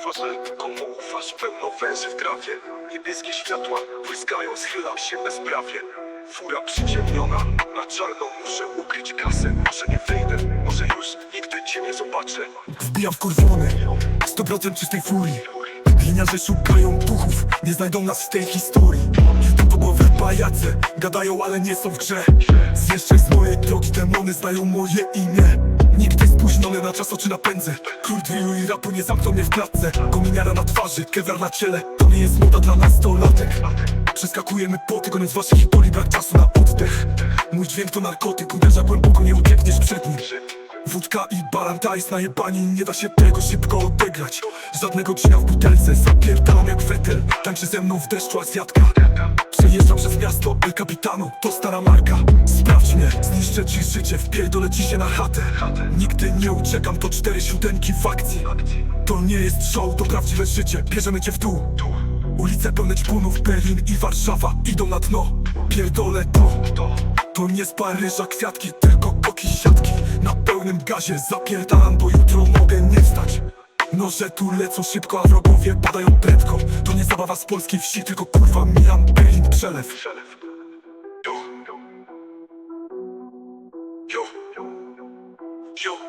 twarzy Komu ufasz, pełno węży w trawie Niebieskie światła błyskają, schylam się bezprawie. Fura przyciemniona, na czarno muszę ukryć kasę. Może nie wyjdę, może już nigdy cię nie zobaczę. Wbijam wkurwiony 100% czystej furii. Gliniarze szukają duchów Nie znajdą nas w tej historii. Tupowe pajace Gadają, ale nie są w grze. Zjeżdżaj z mojej drogi Demony znają moje imię. Nigdy spóźniony na czas oczy napędzę Król drillu i rapu nie zamknął mnie w klatce. Kominiara na twarzy, kewlar na ciele. To nie jest moda dla nastolatek. Przeskakujemy po tygodniu z waszych historii Brak czasu na oddech. Mój dźwięk to narkotyk. Uderza głęboko, nie uciekniesz przed nim. Wódka i barantajs na jebani Nie da się tego szybko odegrać. Żadnego dnia w butelce. Zapierdalam jak wetel Tańczy ze mną w deszczu Azjatka Przejeżdżam przez miasto El Capitano To stara marka. Sprawdź mnie Zniszczę ci życie Wpierdolę ci się na chatę. Nigdy nie uciekam To cztery siódemki w akcji. To nie jest show To prawdziwe życie. Bierzemy cię w dół. Ulice pełne ćpunów Berlin i Warszawa Idą na dno. Pierdolę to. To nie z Paryża kwiatki, tylko koki siatki. Na pełnym gazie zapierdalam, bo jutro mogę nie wstać Noże tu lecą szybko, a wrogowie padają prędko. To nie zabawa z polskiej wsi, tylko kurwa Milan Berlin przelew. Przelew Yo. Yo. Yo.